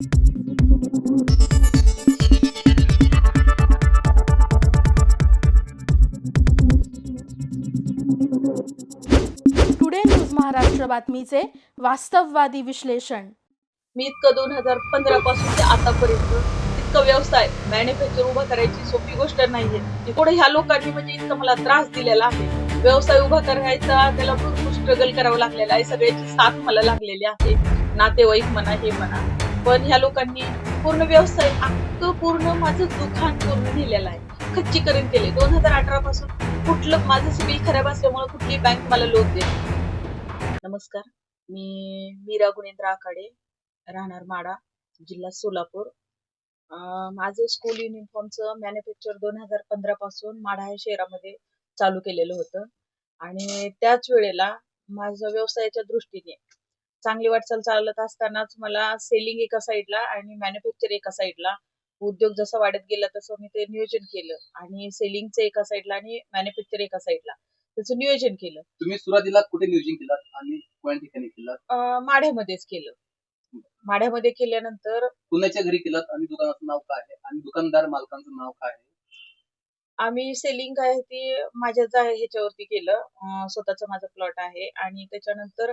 Today news Maharashtra बातमीचे वास्तववादी विश्लेषण मी इतकं दोन हजार पंधरा पासून ते आतापर्यंत इतकं व्यवसाय मॅन्युफॅक्चर उभा करायची सोपी गोष्ट नाहीये. पुढे ह्या लोकांनी म्हणजे इतकं मला त्रास दिलेला आहे. व्यवसाय उभा करायचा त्याला भरपूर स्ट्रगल करावं लागलेला आहे. सगळ्याची साथ मला लागलेली आहे. नातेवाईक म्हणा हे म्हणा. पण ह्या लोकांनी पूर्ण व्यवसाय अख्खं पूर्ण माझं दुकान पूर्ण नेलेलं आहे. खच्चीकरण केले दोन हजार अठरा पासून कुठलं माझं सिबिल खराब असल्यामुळे कुठली बँक मला लोन देत नमस्कार. मी मीरा गुणेंद्र आखाडे राहणार माडा जिल्हा सोलापूर. माझं स्कूल युनिफॉर्मचं मॅन्युफॅक्चर दोन हजार पंधरा पासून माढा या शहरामध्ये चालू केलेलं होतं. आणि त्याच वेळेला माझ्या व्यवसायाच्या दृष्टीने चांगली वाटचाल चालत असतानाच मला सेलिंग एका साईडला आणि मॅन्युफॅक्चर एका साईडला उद्योग जसा वाढत गेला तसं मी ते नियोजन केलं आणि सेलिंगचं एका साईडला आणि मॅन्युफॅक्चर एका साईडला त्याचं नियोजन केलं. तुम्ही सुरुवातीला कुठे नियोजन केलात आणि कोणत्या ठिकाणी केलात? अं, माढ्यामध्येच केलं. माढ्यामध्ये केल्यानंतर कुणाच्या घरी केलात आणि दुकानाचं नाव काय आहे? आणि दुकानदार मालकांचं नाव काय आहे? आम्ही सेलिंग आहे ती माझ्या आहे ह्याच्यावरती केलं. स्वतःच स्वतःचा माझा प्लॉट आहे. आणि त्याच्यानंतर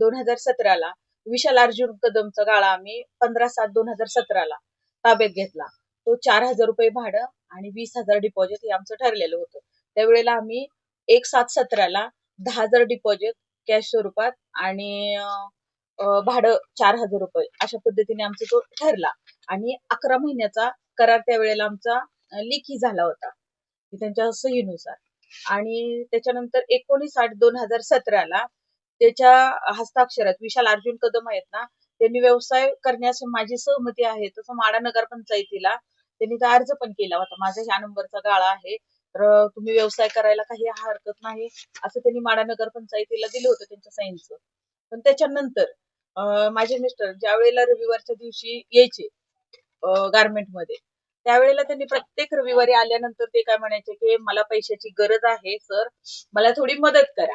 दोन हजार सतराला विशाल अर्जुन कदमचा गाळा आम्ही पंधरा सात दोन हजार सतराला ताब्यात घेतला. तो चार हजार रुपये भाडं आणि वीस हजार डिपॉझिट हे आमचं ठरलेलं होतं. त्यावेळेला आम्ही एक सात सतराला दहा हजार डिपॉझिट कॅश स्वरूपात आणि भाडं चार हजार रुपये अशा पद्धतीने आमचा तो ठरला. आणि अकरा महिन्याचा करार त्यावेळेला आमचा लेखी झाला होता. त्यांच्या सहीनुसार. आणि त्याच्यानंतर एकोणीस आठ दोन हजार सतराला त्याच्या हस्ताक्षरात विशाल अर्जुन कदम आहेत ना त्यांनी व्यवसाय करण्यास माझी सहमती आहे. तसं माडा नगर पंचायतीला त्यांनी तर अर्ज पण केला होता. माझा ह्या नंबरचा गाळा आहे. तर तुम्ही व्यवसाय करायला काही हरकत नाही. असं त्यांनी माडा नगर पंचायतीला दिलं होतं त्यांच्या साईनचं. पण त्याच्यानंतर माझे मिस्टर ज्या वेळेला रविवारच्या दिवशी यायचे गारमेंटमध्ये त्यावेळेला त्यांनी प्रत्येक रविवारी आल्यानंतर ते काय म्हणायचे की मला पैशाची गरज आहे सर. मला थोडी मदत करा.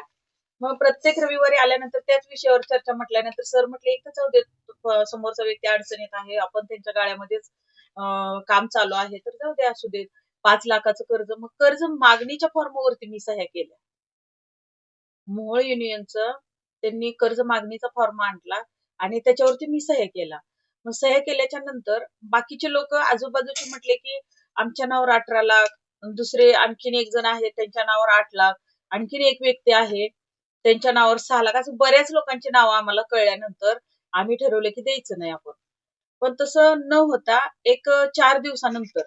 मग प्रत्येक रविवारी आल्यानंतर त्याच विषयावर चर्चा म्हटल्यानंतर सर म्हटले एकच जाऊ समोरचा व्यक्ती अडचणीत आहे. आपण त्यांच्या गाड्यामध्येच अं, काम चालू आहे. तर जाऊ दे असू देत. पाच लाखाचं कर्ज. मग कर्ज मागणीच्या फॉर्मवरती मी सह्या केल्या. मोहोळ युनियनचं त्यांनी कर्ज मागणीचा फॉर्म आणला आणि त्याच्यावरती मी सह्या केला. मग सह्या केल्याच्यानंतर बाकीचे लोक आजूबाजूचे म्हटले की आमच्या नावावर अठरा लाख दुसरे आणखीन एक जण आहेत त्यांच्या नावावर आठ लाख आणखीन एक व्यक्ती आहे त्यांच्या नावावर सहा लाख. असं बऱ्याच लोकांची नावं आम्हाला कळल्यानंतर आम्ही ठरवलं की द्यायचं नाही आपण. पण तसं न होता एक चार दिवसानंतर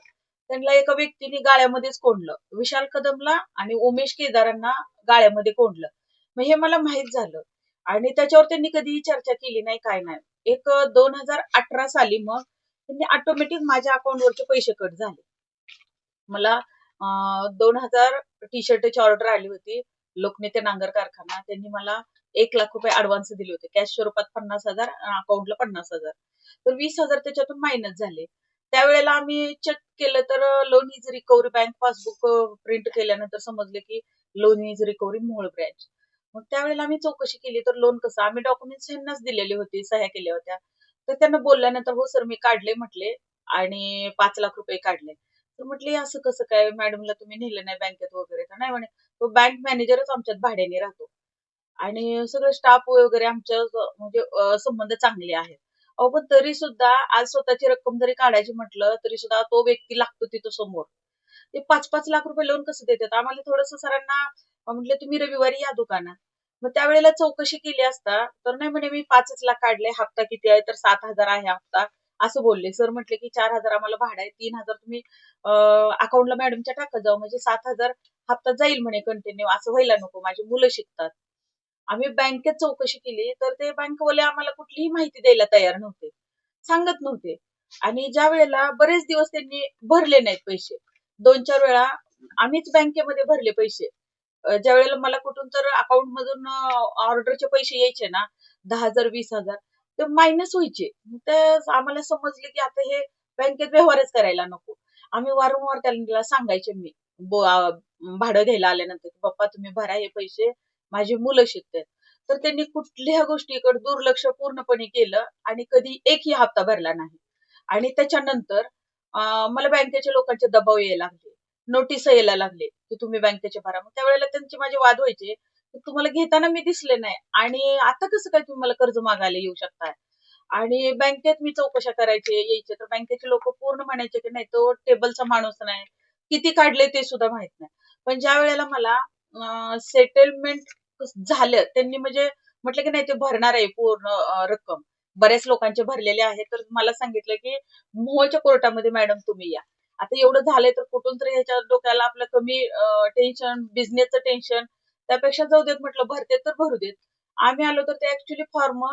त्यांना एका व्यक्तीने गाळ्यामध्येच कोंडलं. विशाल कदमला आणि उमेश केदारांना गाळ्यामध्ये कोंडलं. मग हे मला माहीत झालं. आणि त्याच्यावर त्यांनी कधीही चर्चा केली नाही काय नाही. एक दोन हजार अठरा साली मग त्यांनी ऑटोमॅटिक माझ्या अकाउंटवरचे पैसे कट झाले. मला दोन हजार टी शर्टची ऑर्डर आली होती. लोकनेते नांगर कारखाना. त्यांनी मला एक लाख रुपये अडव्हान्स दिले होते. कॅश स्वरूपात पन्नास हजार अकाउंटला पन्नास हजार. तर वीस हजार त्याच्यातून मायनस झाले. त्यावेळेला आम्ही चेक केलं तर loan is recovery bank passbook print केल्यानंतर समजले की लोन इज रिकव्हरी मूळ ब्रँच मग त्यावेळेला आम्ही चौकशी केली तर लोन कसं आम्ही डॉक्युमेंट्स यांनाच दिलेले होते सह्या केल्या होत्या. तर त्यांना बोलल्यानंतर हो सर मी काढले म्हटले आणि पाच लाख रुपये काढले. तर म्हटले असं कसं काय मॅडमला तुम्ही नेलं नाही बँकेत वगैरे तर नाही म्हणे तो बँक मॅनेजरच आमच्यात भाड्याने राहतो. आणि सगळे स्टाफ वगैरे आमच्या म्हणजे संबंध चांगले आहेत. अहो पण तरी सुद्धा आज स्वतःची रक्कम जरी काढायची म्हटलं तरी सुद्धा तो व्यक्ती लागतो तिथं समोर. ते पाच पाच लाख रुपये लोन कसं देतात? आम्हाला थोडस सरांना म्हटलं तुम्ही रविवारी या दुकानात. मग त्यावेळेला चौकशी केली असता तर नाही म्हणे मी पाचच लाख काढले हप्ता किती आहे? तर सात हजार आहे हप्ता. असं बोलले. सर म्हटले की चार हजार आम्हाला भाडं आहे तीन हजार तुम्ही अकाउंटला मॅडमच्या टाकत जाऊ म्हणजे सात हजार हप्ता जाईल म्हणे कंटिन्यू असं व्हायला नको माझी मुलं शिकतात. आम्ही बँकेत चौकशी केली तर ते बँकवाले आम्हाला कुठलीही माहिती द्यायला तयार नव्हते सांगत नव्हते. आणि ज्या वेळेला बरेच दिवस त्यांनी भरले नाहीत पैसे. दोन चार वेळा आम्हीच बँकेमध्ये भरले पैसे. ज्या वेळेला मला कुठून तर अकाउंट मधून ऑर्डरचे पैसे यायचे ना दहा हजार वीस हजार ते मायनस व्हायचे. तर आम्हाला समजले की आता हे बँकेत व्यवहारच करायला नको. आम्ही वारंवार त्यांना सांगायचे मी बो- भाडं घ्यायला आल्यानंतर की पप्पा तुम्ही भरा हे पैसे माझी मुलं शिकतात. तर त्यांनी कुठल्या गोष्टीकडे दुर्लक्ष पूर्णपणे केलं आणि कधी एकही हप्ता भरला नाही. आणि त्याच्यानंतर मला बँकेच्या लोकांचे दबाव यायला लागले नोटीस यायला लागले. की तुम्ही बँकेचे भरा. मग त्यावेळेला त्यांचे माझे वाद व्हायचे. तुम्हाला घेताना मी दिसले नाही. आणि आता कसं काय तुम्ही मला कर्ज मागायला येऊ शकताय? आणि बँकेत मी चौकशा करायचे यायचे. तर बँकेचे लोक पूर्ण म्हणायचे की नाही तो टेबलचा माणूस नाही. किती काढले ते सुद्धा माहीत नाही. पण ज्या वेळेला मला सेटलमेंट झालं त्यांनी म्हणजे म्हटलं की नाही ते भरणार आहे पूर्ण रक्कम. बऱ्याच लोकांचे भरलेले आहे तर मला सांगितलं की मोहच्या कोर्टामध्ये मॅडम तुम्ही या. आता एवढं झालंय तर कुठून तरी ह्याच्या डोक्याला आपलं कमी टेन्शन बिझनेसचं टेन्शन त्यापेक्षा जाऊ देत म्हटलं भरते तर भरू देत. आम्ही आलो तर ते ऍक्च्युली फॉर्म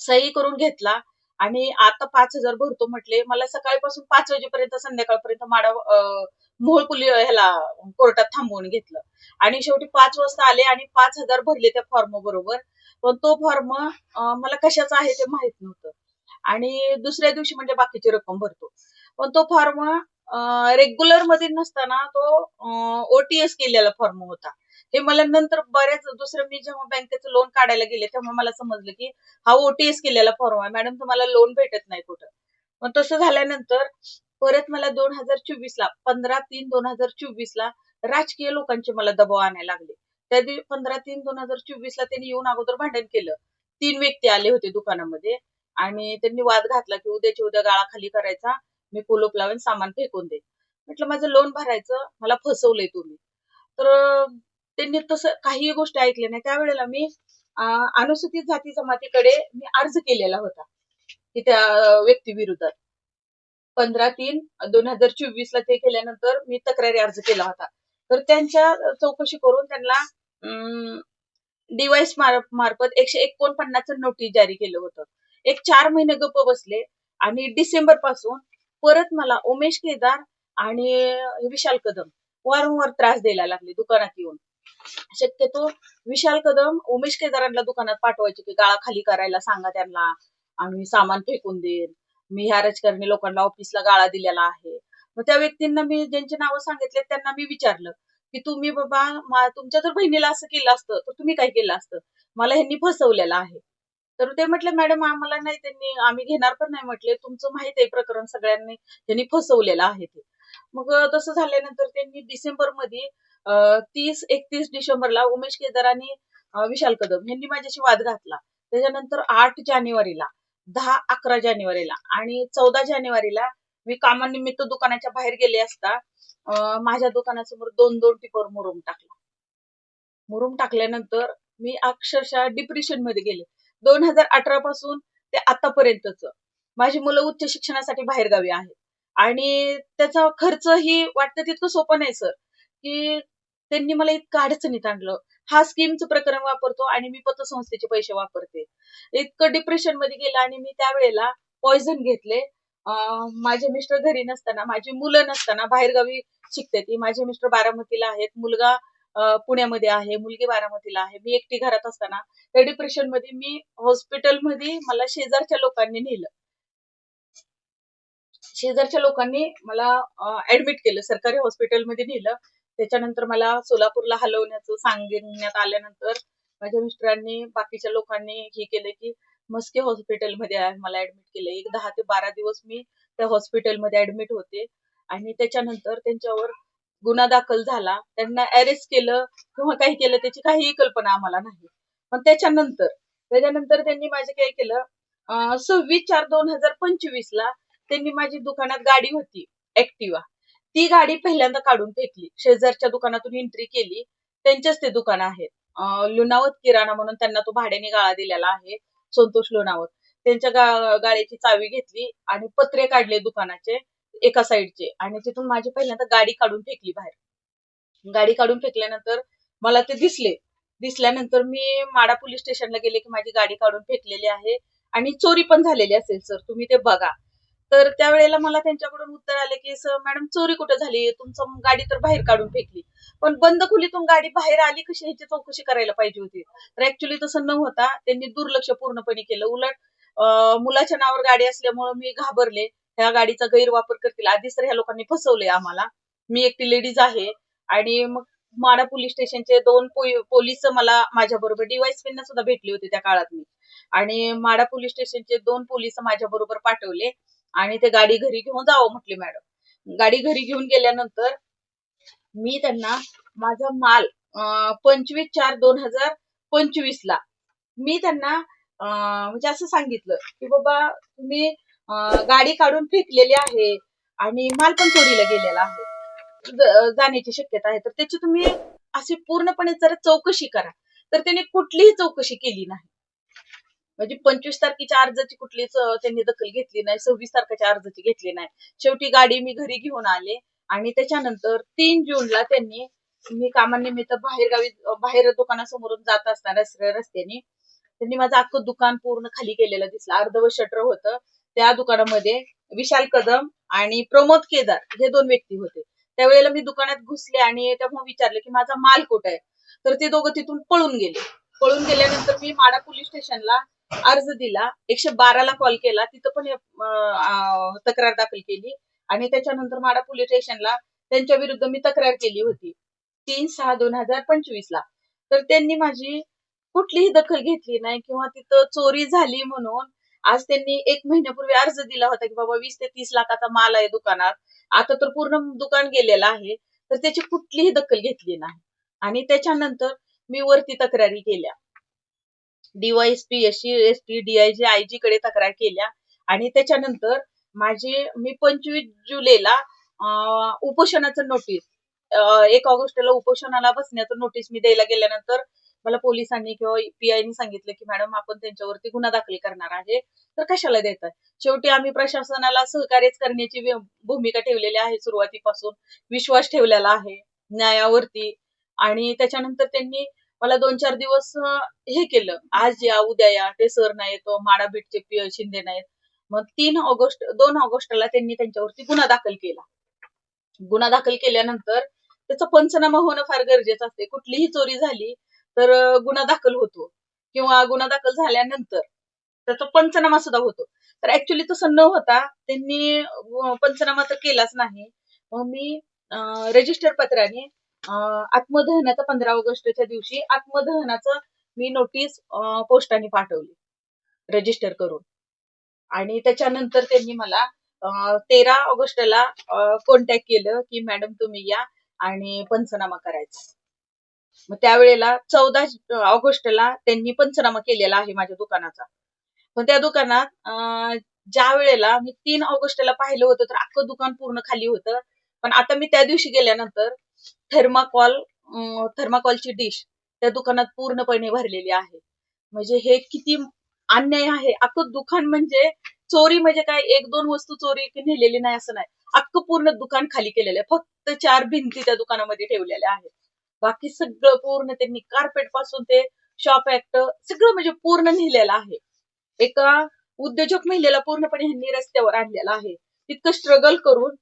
सही करून घेतला आणि आता पाच हजार भरतो म्हटले. मला सकाळपासून पाच वाजेपर्यंत संध्याकाळपर्यंत माडा अं, मोहोळ ह्याला कोर्टात थांबवून घेतलं. आणि शेवटी पाच वाजता आले आणि पाच हजार भरले त्या फॉर्म बरोबर. पण तो फॉर्म मला कशाचा आहे ते माहीत नव्हतं. आणि दुसऱ्या दिवशी म्हणजे बाकीची रक्कम भरतो. पण तो फॉर्म रेग्युलरमध्ये नसताना तो ओटीएस केलेला फॉर्म होता. हे मला नंतर बऱ्याच दुसरं मी जेव्हा बँकेचं लोन काढायला गेले तेव्हा मला समजलं की हा ओटीएस केलेला फॉर्म आहे. मॅडम तुम्हाला लोन भेटत नाही कुठं. मग तसं झाल्यानंतर परत मला दोन हजार चोवीस ला पंधरा तीन दोन हजार चोवीस ला राजकीय लोकांचे मला दबाव आणायला लागले. त्या दिवशी पंधरा तीन दोन हजार चोवीस ला त्यांनी येऊन अगोदर भांडण केलं. तीन व्यक्ती आले होते दुकानामध्ये आणि त्यांनी वाद घातला की उद्याच्या उद्या गाळा खाली करायचा. मी कुलूप लावेन सामान फेकून दे म्हटलं माझं लोन भरायचं मला फसवलंय तुम्ही. तर त्यांनी तसं काही गोष्टी ऐकल्या नाही. त्यावेळेला मी अनुसूचित जाती जमातीकडे मी अर्ज केलेला होता. की त्या अं, पंधरा तीन दोन हजार चोवीस ला ते केल्यानंतर मी तक्रारी अर्ज केला होता. तर त्यांच्या चौकशी करून त्यांना डिवाइस मार्फत एकशे एकोणपन्नास नोटीस जारी केलं होतं. एक चार महिने गप्प बसले आणि डिसेंबरपासून परत मला उमेश केदार आणि विशाल कदम वारंवार त्रास द्यायला लागले दुकानात येऊन. शक्यतो विशाल कदम उमेश केदारांना दुकानात पाठवायचे की गाळा खाली करायला सांगा त्यांना आम्ही सामान फेकून देईन. मी ह्या राजकारणी लोकांना ऑफिसला गाळा दिलेला आहे. मग त्या व्यक्तींना मी ज्यांची नावं सांगितले त्यांना मी विचारलं की तुम्ही बाबा तुमच्या जर बहिणीला असं केलं असतं तर तुम्ही काय केलं असतं? मला ह्यांनी फसवलेलं आहे. तर ते म्हटले मॅडम आम्हाला नाही त्यांनी आम्ही घेणार पण नाही. म्हटले तुमचं माहीत आहे प्रकरण सगळ्यांनी त्यांनी फसवलेलं आहे ते. मग तसं झाल्यानंतर त्यांनी डिसेंबरमध्ये तीस एकतीस डिसेंबरला उमेश केदार आणि विशाल कदम यांनी माझ्याशी वाद घातला. त्याच्यानंतर आठ जानेवारीला दहा अकरा जानेवारीला आणि चौदा जानेवारीला मी कामानिमित्त दुकानाच्या बाहेर गेले असता माझ्या दुकानासमोर दोन दोन टिपर मुरुम टाकला. मुरुम टाकल्यानंतर मी अक्षरशः डिप्रेशनमध्ये गेले. दोन हजार अठरा पासून ते आतापर्यंतच. माझी मुलं उच्च शिक्षणासाठी बाहेरगावी आहेत. आणि त्याचा खर्च ही वाटतं तितकं सोपं नाही सर. की त्यांनी मला इतकं अडचणीत आणलं. हा स्कीमचं प्रकरण वापरतो आणि मी पतसंस्थेचे पैसे वापरते. इतकं डिप्रेशनमध्ये गेलं आणि मी त्यावेळेला पॉइझन घेतले. माझे मिस्टर घरी नसताना माझी मुलं नसताना बाहेरगावी शिकते ती. माझे मिस्टर बारामतीला आहेत. मुलगा पुण्यामध्ये आहे मुलगी बारामतीला आहे. मी एकटी घरात असताना त्या डिप्रेशनमध्ये मी हॉस्पिटलमध्ये मला शेजारच्या लोकांनी नेलं. शेजारच्या लोकांनी मला ऍडमिट केलं सरकारी हॉस्पिटलमध्ये नेलं. त्याच्यानंतर मला सोलापूरला हलवण्याचं सांगण्यात आल्यानंतर माझ्या मिस्टरांनी बाकीच्या लोकांनी हे केलं की मस्के हॉस्पिटलमध्ये आहे, मला ऍडमिट केलं. एक दहा ते बारा दिवस मी त्या हॉस्पिटलमध्ये ऍडमिट होते. आणि त्याच्यानंतर त्यांच्यावर गुन्हा दाखल झाला त्यांना अरेस्ट केलं किंवा काही केलं त्याची काहीही कल्पना आम्हाला नाही. पण त्याच्यानंतर त्याच्यानंतर त्यांनी माझे काय केलं? सव्वीस चार दोन हजार पंचवीस ला त्यांनी माझी दुकानात गाडी होती ऍक्टिवा ती गाडी पहिल्यांदा काढून फेकली. शेजारच्या दुकानातून एंट्री केली. त्यांचेच ते दुकान आहेत अं, लुणावत किराणा म्हणून त्यांना तो भाड्याने गाळा दिलेला आहे संतोष लोणावत त्यांच्या गा- गाडीची चावी घेतली आणि पत्रे काढले दुकानाचे. एका साईडचे. आणि तिथून माझी पहिल्यांदा गाडी काढून फेकली बाहेर. गाडी काढून फेकल्यानंतर मला ते दिसले. दिसल्यानंतर मी माडा पोलीस स्टेशनला गेले की माझी गाडी काढून फेकलेली आहे. आणि चोरी पण झालेली असेल सर. तुम्ही ते बघा. तर त्यावेळेला मला त्यांच्याकडून उत्तर आले की सर मॅडम चोरी कुठे झाली? तुमचं गाडी तर बाहेर काढून फेकली. पण बंद खोलीतून गाडी बाहेर आली कशी? ह्याची चौकशी करायला पाहिजे होती. तर ऍक्च्युली तसं न होता त्यांनी दुर्लक्ष पूर्णपणे केलं. उलट मुलाच्या नावावर गाडी असल्यामुळे मी घाबरले. ह्या गाडीचा गैरवापर करतील. आधीच तर ह्या लोकांनी फसवलंय आम्हाला. मी एकटी लेडीज आहे आणि मग माडा पोलीस स्टेशनचे दोन पोलीस मला माझ्या बरोबर डीवायसपींना सुद्धा भेटले होते त्या काळात मी. आणि माडा पोलीस स्टेशनचे दोन पोलीस माझ्या बरोबर पाठवले आणि ते गाडी घरी घेऊन जावं म्हटले मॅडम गाडी घरी घेऊन गेल्यानंतर मी त्यांना माझा माल पंचवीस चार दोन हजार पंचवीस ला मी त्यांना म्हणजे असं सांगितलं की बाबा तुम्ही गाडी काढून फेकलेली आहे आणि माल पण चोरीला गेलेला आहे. जाण्याची शक्यता आहे. तर त्याची तुम्ही अशी पूर्णपणे जरा चौकशी करा तर त्यांनी कुठलीही चौकशी केली नाही. म्हणजे पंचवीस तारखेच्या अर्जाची कुठलीच त्यांनी दखल घेतली नाही सव्वीस तारखेच्या अर्जाची घेतली नाही. शेवटी गाडी मी घरी घेऊन आले आणि त्याच्यानंतर तीन जूनला त्यांनी मी कामानिमित्त बाहेर गावी बाहेर दुकानासमोरून जात असताना रस्त्याने त्यांनी माझं अख्खं दुकान पूर्ण खाली केलेलं दिसलं. अर्धव शटर होतं. त्या दुकानामध्ये विशाल कदम आणि प्रमोद केदार हे दोन व्यक्ती होते. त्यावेळेला मी दुकानात घुसले आणि तेव्हा विचारले की माझा माल कुठे आहे? तर ते दोघं तिथून पळून गेले. पळून गेल्यानंतर मी माडा पोलीस स्टेशनला अर्ज दिला. एकशे बाराला कॉल केला. तिथं पण तक्रार दाखल केली आणि त्याच्यानंतर माडा पोलीस स्टेशनला त्यांच्या विरुद्ध मी तक्रार केली होती. तीन सहा दोन हजार पंचवीस ला. तर त्यांनी माझी कुठलीही दखल घेतली नाही किंवा तिथं चोरी झाली म्हणून आज त्यांनी एक महिन्यापूर्वी अर्ज दिला होता की बाबा वीस ते तीस लाखाचा माल आहे दुकानात. आता तर पूर्ण दुकान गेलेलं आहे. तर त्याची कुठलीही दखल घेतली नाही. आणि त्याच्यानंतर मी वरती तक्रारी केल्या. DYSP SC S T DIG IG कडे तक्रार केल्या. आणि त्याच्यानंतर माझी मी पंचवीस जुलैला अं, उपोषणाचं नोटीस एक ऑगस्टला उपोषणाला बसण्याचं नोटीस मी द्यायला गेल्यानंतर मला पोलिसांनी किंवा पीआयनी सांगितलं की मॅडम आपण त्यांच्यावरती गुन्हा दाखल करणार आहे. तर कशाला देतात शेवटी आम्ही प्रशासनाला सहकार्यच करण्याची भूमिका ठेवलेली आहे सुरुवातीपासून. विश्वास ठेवलेला आहे न्यायावरती. आणि त्याच्यानंतर त्यांनी मला दोन चार दिवस हे केलं. आज या उद्या या. ते सर नाहीत माडा बीटचे पी- शिंदे नाहीत. मग तीन ऑगस्ट दोन ऑगस्टला त्यांनी त्यांच्यावरती गुन्हा दाखल केला. गुन्हा दाखल केल्यानंतर त्याचा पंचनामा होणं फार गरजेचं असते कुठलीही चोरी झाली तर गुन्हा दाखल होतो. किंवा गुन्हा दाखल झाल्यानंतर त्याचा पंचनामा सुद्धा होतो. तर ऍक्च्युली तसं न होता त्यांनी पंचनामा तर केलाच नाही. मग मी रजिस्टर पत्राने आत्मदहनाचा पंधरा ऑगस्टच्या दिवशी आत्मदहनाचं मी नोटीस पोस्टाने पाठवली. रजिस्टर करून. आणि त्याच्यानंतर त्यांनी मला तेरा ऑगस्टला कॉन्टॅक्ट केलं की मॅडम तुम्ही या आणि पंचनामा करायचा. मग त्यावेळेला चौदा ऑगस्टला त्यांनी पंचनामा केलेला आहे माझ्या दुकानाचा. पण त्या दुकानात ज्या वेळेला मी तीन ऑगस्टला पाहिलं होतं तर अख्खं दुकान पूर्ण खाली होतं. पण आता मी त्या दिवशी गेल्यानंतर थर्माकॉल थर्माकॉलची डिश त्या दुकानात पूर्णपणे भरलेली आहे. म्हणजे हे किती अन्याय आहे. अख्खं दुकान म्हणजे चोरी म्हणजे काय? एक दोन वस्तू चोरी नेलेली नाही असं नाही. अख्खं पूर्ण दुकान खाली केलेलं आहे. फक्त चार भिंती त्या दुकानामध्ये ठेवलेल्या आहेत. बाकी सगळं पूर्ण त्यांनी कार्पेटपासून ते शॉप ऍक्ट सगळं म्हणजे पूर्ण लिहिलेलं आहे. एका उद्योजक महिलेला पूर्णपणे ह्यांनी रस्त्यावर आणलेला आहे. इतकं स्ट्रगल करून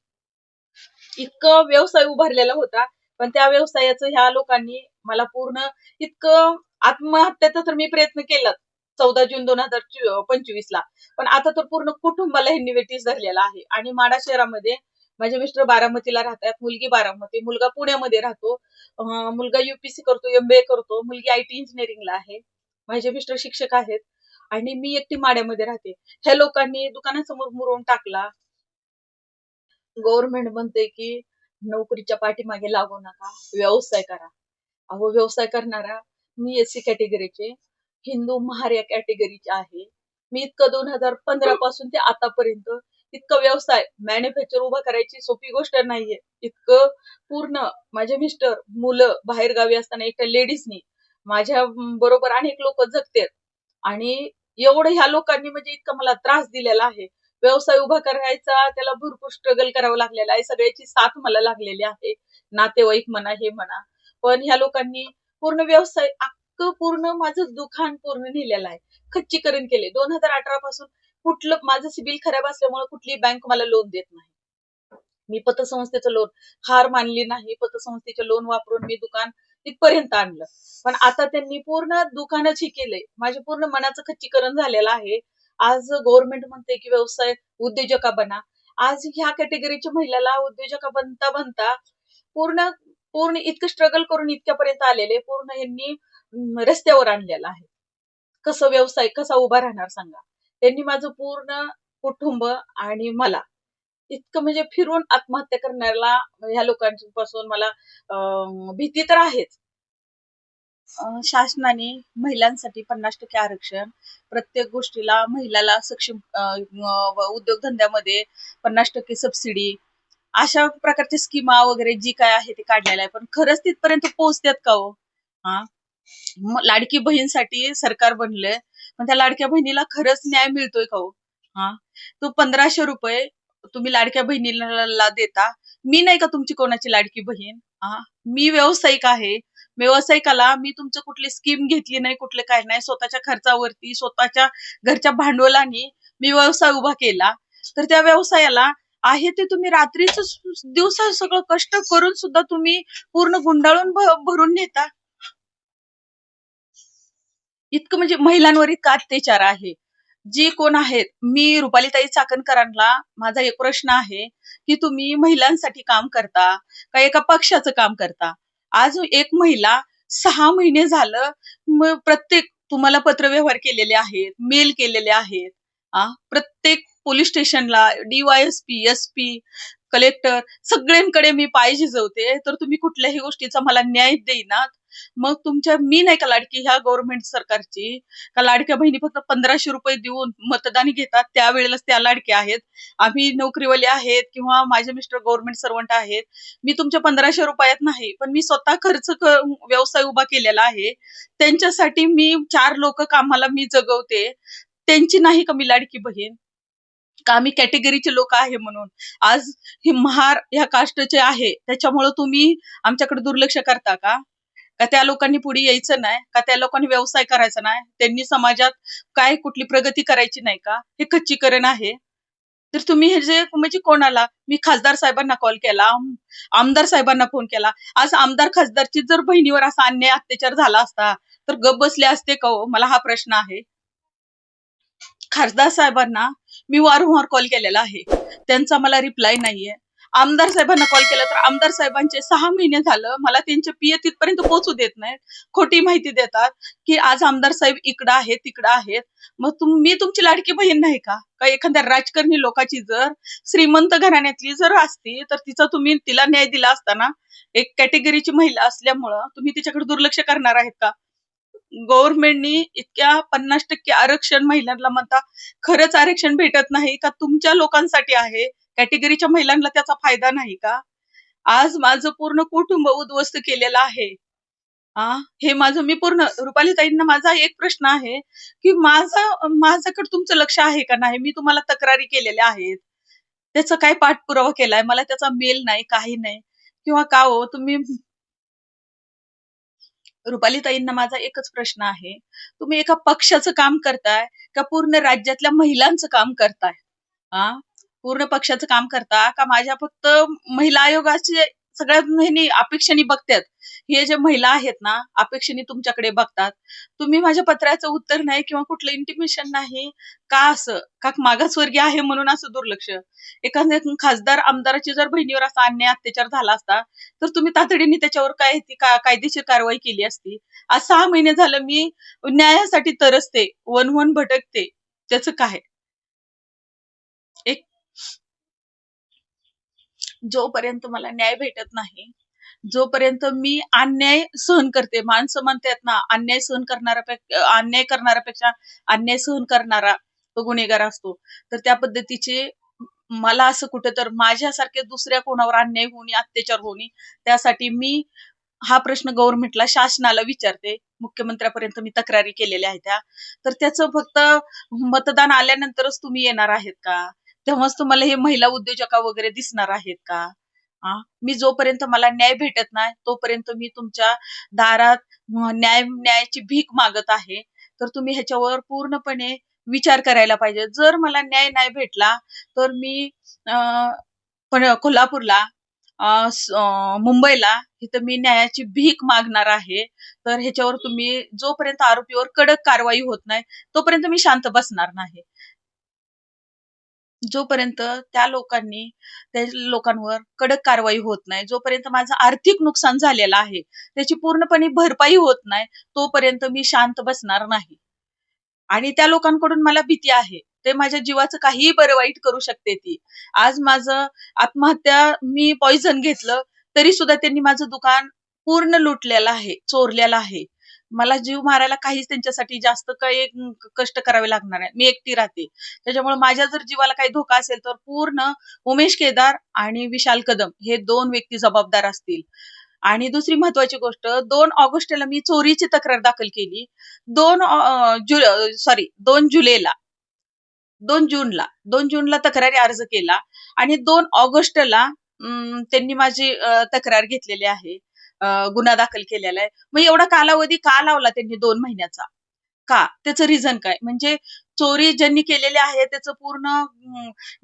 इतकं व्यवसाय उभारलेला होता. पण त्या व्यवसायाचं ह्या लोकांनी मला पूर्ण इतकं आत्महत्याचा तर मी प्रयत्न केला चौदा जून दोन हजार पंचवीस ला पण आता तर पूर्ण कुटुंबाला ह्यांनी वेटीस धरलेला आहे. आणि माडा शहरामध्ये माझे मिस्टर बारामतीला राहतात मुलगी बारामती मुलगा पुण्यामध्ये राहतो मुलगा युपीसी करतो एमबीए करतो मुलगी आय टी इंजिनिअरिंगला आहे. माझे मिस्टर शिक्षक आहेत आणि मी एकटी माड्यामध्ये राहते. ह्या लोकांनी दुकानासमोर मुरवून टाकला. गव्हर्नमेंट म्हणते की नोकरीच्या पाठीमागे लागू नका व्यवसाय करा. अहो व्यवसाय करणारा मी एस सी कॅटेगरीचे हिंदू महार्या कॅटेगरीचे आहे. मी इतकं दोन हजार पंधरा पासून ते आतापर्यंत इतकं व्यवसाय मॅन्युफॅक्चर उभा करायची सोपी गोष्ट नाहीये. इतकं पूर्ण माझे मिस्टर मुलं बाहेर गावी असताना एकट्या लेडीजनी माझ्या बरोबर अनेक लोक जगतात. आणि एवढं ह्या लोकांनी म्हणजे इतका मला त्रास दिलेला आहे. व्यवसाय उभा करायचा त्याला भरपूर स्ट्रगल करावं लागलेलं आहे. सगळ्याची साथ मला लागलेली आहे. नातेवाईक म्हणा हे म्हणा. पण ह्या लोकांनी पूर्ण व्यवसाय अख्खं पूर्ण माझं दुकान पूर्ण नेलेलं आहे. खच्चीकरण केले. दोन हजार अठरा पासून कुठलं माझं सिबिल खराब असल्यामुळे कुठली बँक मला लोन देत नाही. मी पतसंस्थेचं लोन हार मानली नाही पतसंस्थेचे लोन वापरून मी दुकान तिथपर्यंत आणलं. पण आता त्यांनी पूर्ण दुकानच हे केलंय. माझे पूर्ण मनाचं खच्चीकरण झालेलं आहे. आज गव्हर्नमेंट म्हणते की व्यवसाय उद्योजका बना. आज ह्या कॅटेगरीच्या महिलाला उद्योजका बनता बनता पूर्ण पूर्ण इतकं स्ट्रगल करून इतक्यापर्यंत आलेले पूर्ण यांनी रस्त्यावर आणलेलं आहे. कसं व्यवसाय कसा उभा राहणार सांगा. त्यांनी माझं पूर्ण कुटुंब आणि मला इतकं म्हणजे फिरून आत्महत्या करण्याला ह्या लोकांपासून मला भीती तर आहेच. शासनाने महिलांसाठी पन्नास टक्के आरक्षण प्रत्येक गोष्टीला महिलाला सक्षम उद्योगधंद्यामध्ये पन्नास टक्के सबसिडी अशा प्रकारच्या स्कीमा वगैरे जी काय आहे ते काढलेलं आहे. पण खरंच तिथपर्यंत पोहोचतात का हो? हा? लाडकी बहीणसाठी सरकार बनलंय. पण त्या लाडक्या बहिणीला खरंच न्याय मिळतोय का हो? हा? तो पंधराशे रुपये तुम्ही लाडक्या बहिणीला देता. मी नाही का तुमची कोणाची लाडकी बहीण? हा? मी व्यावसायिक आहे. व्यावसायिकाला मी तुमचं कुठली स्कीम घेतली नाही कुठले काय नाही. स्वतःच्या खर्चावरती स्वतःच्या घरच्या भांडवलाने मी व्यवसाय उभा केला. तर त्या व्यवसायाला आहे ते तुम्ही रात्रीच दिवसा सगळं कष्ट करून सुद्धा तुम्ही पूर्ण गुंडाळून भरून नेता. इतकं म्हणजे महिलांवर इतका अत्याचार आहे. जी कोण आहेत मी रुपालीताई चाकणकरांना माझा एक प्रश्न आहे की तुम्ही महिलांसाठी काम करता का एका पक्षाचं काम करता? आज एक महिला सहा महिने झालं प्रत्येक तुम्हाला पत्रव्यवहार केलेले आहेत मेल केलेले आहेत. आ प्रत्येक पोलीस स्टेशनला डीवायएसपी एस पी कलेक्टर सगळ्यांकडे मी पाय झिजवते तर तुम्ही कुठल्याही गोष्टीचा मला न्याय देईनात. मग तुमच्या मी नाही का लाडकी ह्या गव्हर्नमेंट सरकारची का लाडक्या बहिणी फक्त पंधराशे रुपये देऊन मतदान घेतात त्यावेळेलाच त्या लाडक्या आहेत. आम्ही नोकरीवाले आहेत किंवा माझे मिस्टर गव्हर्नमेंट सर्वंट आहेत. मी तुमच्या पंधराशे रुपयात नाही पण मी स्वतः खर्च व्यवसाय उभा केलेला आहे. त्यांच्यासाठी मी चार लोक कामाला मी जगवते. त्यांची नाही का मी लाडकी बहीण? का आम्ही कॅटेगरीचे लोक आहे म्हणून? आज हे महार ह्या कास्टचे आहे. त्याच्यामुळे तुम्ही आमच्याकडे दुर्लक्ष करता का? का त्या लोकांनी पुढे यायचं नाही? का त्या लोकांनी व्यवसाय करायचा नाही? त्यांनी समाजात काय कुठली प्रगती करायची नाही का? हे खच्चीकरण आहे. तर तुम्ही हे जे म्हणजे कोणाला? मी खासदार साहेबांना कॉल. केला आमदार साहेबांना फोन केला. आज आमदार खासदारची जर बहिणीवर असा अन्याय अत्याचार झाला असता तर गप बसले असते का हो? मला हा प्रश्न आहे. खासदार साहेबांना मी वारंवार कॉल केलेला आहे. त्यांचा मला रिप्लाय नाहीये. आमदार साहेबांना कॉल केला तर आमदार साहेबांचे सहा महिने झालं मला त्यांचे पिय तिथपर्यंत पोहोचू देत नाहीत. खोटी माहिती देतात की आज आमदार साहेब इकडं आहेत तिकडं आहेत. मग तुम मी तुमची लाडकी बहीण नाही का? का एखाद्या राजकारणी लोकांची जर श्रीमंत घराण्यातली जर असती तर तिचा तुम्ही तिला न्याय दिला असताना एक कॅटेगरीची महिला असल्यामुळं तुम्ही तिच्याकडे दुर्लक्ष करणार आहेत का? गव्हर्नमेंटनी इतक्या पन्नास टक्के आरक्षण महिलांना म्हणता खरंच आरक्षण भेटत नाही का? तुमच्या लोकांसाठी आहे. कॅटेगरीच्या महिलांना त्याचा फायदा नाही का? आज माझं पूर्ण कुटुंब उद्ध्वस्त केलेलं आहे. आ? हे माझं मी पूर्ण रुपालीताईंना माझा एक प्रश्न आहे की माझा माझ्याकडे तुमचं लक्ष आहे का नाही? मी तुम्हाला तक्रारी केलेल्या आहेत. त्याचा काय पाठपुरावा केलाय? मला त्याचा मेल नाही काही नाही. किंवा का हो तुम्ही रुपालीताईंना माझा एकच प्रश्न आहे. तुम्ही एका पक्षाचं काम करताय का पूर्ण राज्यातल्या महिलांचं काम करताय? हा पूर्ण पक्षाचं काम करता का माझ्या फक्त महिला आयोगाचे सगळ्यात नेहमी अपेक्षेने बघतात हे जे महिला आहेत ना अपेक्षेने तुमच्याकडे बघतात. तुम्ही माझ्या पत्राचं उत्तर नाही किंवा कुठलं इंटिमेशन नाही का असं? का मागासवर्गीय आहे म्हणून असं दुर्लक्ष? एखाद्या खासदार आमदाराची जर बहिणीवर असा अन्याय अत्याचार झाला असता तर तुम्ही तातडीने त्याच्यावर काय ती कायदेशीर कारवाई केली असती? आज सहा महिने झालं मी न्यायासाठी तरसते वन वन भटकते. त्याचं काय? एक जोपर्यंत मला न्याय भेटत नाही जोपर्यंत मी अन्याय सहन करते माणसं म्हणतात ना अन्याय सहन करणाऱ्या अन्याय करणाऱ्यापेक्षा अन्याय सहन करणारा तो गुन्हेगार असतो. तर त्या पद्धतीचे मला असं कुठं तर माझ्यासारख्या दुसऱ्या कोणावर अन्याय होणे अत्याचार होणे त्यासाठी मी हा प्रश्न गव्हर्नमेंटला शासनाला विचारते. मुख्यमंत्र्यापर्यंत मी तक्रारी केलेल्या आहेत त्या. तर त्याचं फक्त मतदान आल्यानंतरच तुम्ही येणार आहेत का? तेव्हाच तुम्हाला हे महिला उद्योजका वगैरे दिसणार आहेत का? मी जोपर्यंत मला न्याय भेटत नाही तोपर्यंत मी तुमच्या दारात न्याय न्यायाची भीक मागत आहे. तर तुम्ही ह्याच्यावर पूर्णपणे विचार करायला पाहिजे. जर मला न्याय नाही भेटला तर मी पण कोल्हापूरला मुंबईला इथं मी न्यायाची भीक मागणार आहे. तर ह्याच्यावर तुम्ही जोपर्यंत आरोपीवर कडक कारवाई होत नाही तोपर्यंत मी शांत बसणार नाही. जोपर्यंत त्या लोकांनी त्या लोकांवर कडक कारवाई होत नाही जोपर्यंत माझं आर्थिक नुकसान झालेलं आहे त्याची पूर्णपणे भरपाई होत नाही तोपर्यंत मी शांत बसणार नाही. आणि त्या लोकांकडून मला भीती आहे. ते माझ्या जीवाचं काहीही बरं वाईट करू शकते ती. आज माझं आत्महत्या मी पॉइझन घेतलं तरी सुद्धा त्यांनी माझं दुकान पूर्ण लुटलेलं आहे चोरलेलं आहे. मला जीव मारायला काहीच त्यांच्यासाठी जास्त काही कष्ट करावे लागणार नाही. मी एकटी राहते. त्याच्यामुळे माझ्या जर जीवाला काही धोका असेल तर पूर्ण उमेश केदार आणि विशाल कदम हे दोन व्यक्ती जबाबदार असतील. आणि दुसरी महत्वाची गोष्ट दोन ऑगस्टला मी चोरीची तक्रार दाखल केली. दोन सॉरी दोन जुलैला दोन जूनला दोन जूनला तक्रारी अर्ज केला. आणि दोन ऑगस्टला अं, त्यांनी माझी तक्रार घेतलेली आहे. गुन्हा दाखल केलेला आहे. मग एवढा कालावधी का लावला त्यांनी दोन महिन्याचा? का? त्याचं रिझन काय? म्हणजे चोरी ज्यांनी केलेली आहे त्याचं पूर्ण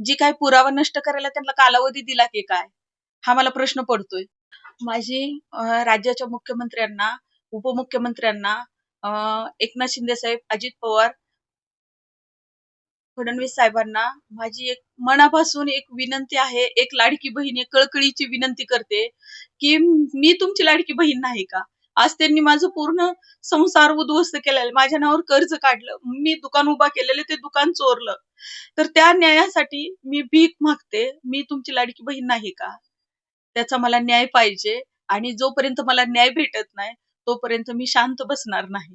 जी काय पुरावा नष्ट करायला त्यांना कालावधी दिला की काय? हा मला प्रश्न पडतोय. माझी राज्याच्या मुख्यमंत्र्यांना उपमुख्यमंत्र्यांना एकनाथ शिंदे साहेब अजित पवार फडणवीस साहेबांना माझी एक मनापासून एक विनंती आहे एक लाडकी बहीण एक कळकळीची विनंती करते की मी तुमची लाडकी बहीण नाही का? आज त्यांनी माझं पूर्ण संसार उद्ध्वस्त केलेला माझ्या नावावर कर्ज काढलं मी दुकान उभा केलेलं ते दुकान चोरलं. तर त्या न्यायासाठी मी भीक मागते मी तुमची लाडकी बहीण नाही का? त्याचा मला न्याय पाहिजे आणि जोपर्यंत मला न्याय भेटत नाही तोपर्यंत मी शांत बसणार नाही.